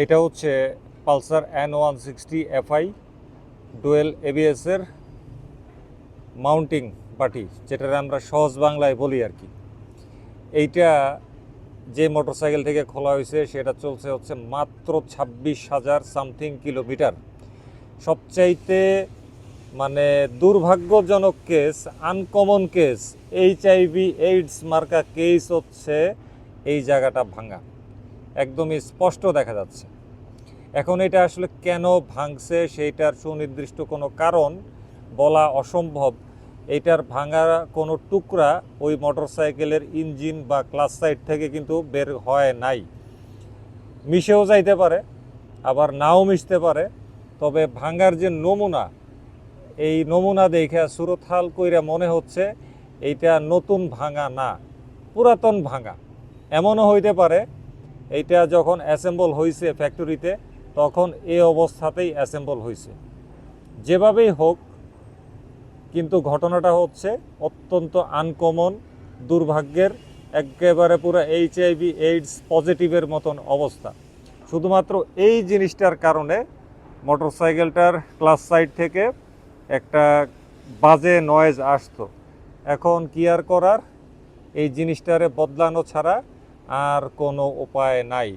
এটা হচ্ছে Pulsar N one sixty FI dual এবিএসের mounting party যেটার আমরা সহজ বাংলায় বলি আর কি। এইটা যে মোটরসাইকেল থেকে খোলা হয়েছে, সেটা চলছে হচ্ছে মাত্র ছাব্বিশ হাজার সামথিং কিলোমিটার। সবচাইতে মানে দুর্ভাগ্যজনক case, uncommon case H I V AIDS মার্কা কেস হচ্ছে এই জায়গাটা ভাঙা। একদমই স্পষ্ট দেখা যাচ্ছে। এখন এটা আসলে কেন ভাঙছে সেইটার সুনির্দিষ্ট কোনো কারণ বলা অসম্ভব। এইটার ভাঙা কোনো টুকরা ওই মোটরসাইকেলের ইঞ্জিন বা ক্লাস সাইড থেকে কিন্তু বের হয় নাই। মিশেও যাইতে পারে, আবার নাও মিশতে পারে। তবে ভাঙার যে নমুনা, এই নমুনা দেখে সুরথাল কইরা মনে হচ্ছে এইটা নতুন ভাঙা না, পুরাতন ভাঙা। এমনও হইতে পারে এইটা যখন অ্যাসেম্বল হয়েছে ফ্যাক্টরিতে, তখন এই অবস্থাতেই অ্যাসেম্বল হয়েছে যেভাবেই হোক, কিন্তু ঘটনাটা হচ্ছে অত্যন্ত আনকমন, দুর্ভাগ্যের, একেবারে পুরো এইচ আইভি এইডস পজিটিভের মতন অবস্থা। শুধুমাত্র এই জিনিসটার কারণে মোটরসাইকেলটার ক্লাস সাইড থেকে একটা বাজে নয়েজ আসতো। এখন কি আর করার? এই জিনিসটারে বদলানো ছাড়া আর কোনো উপায় নাই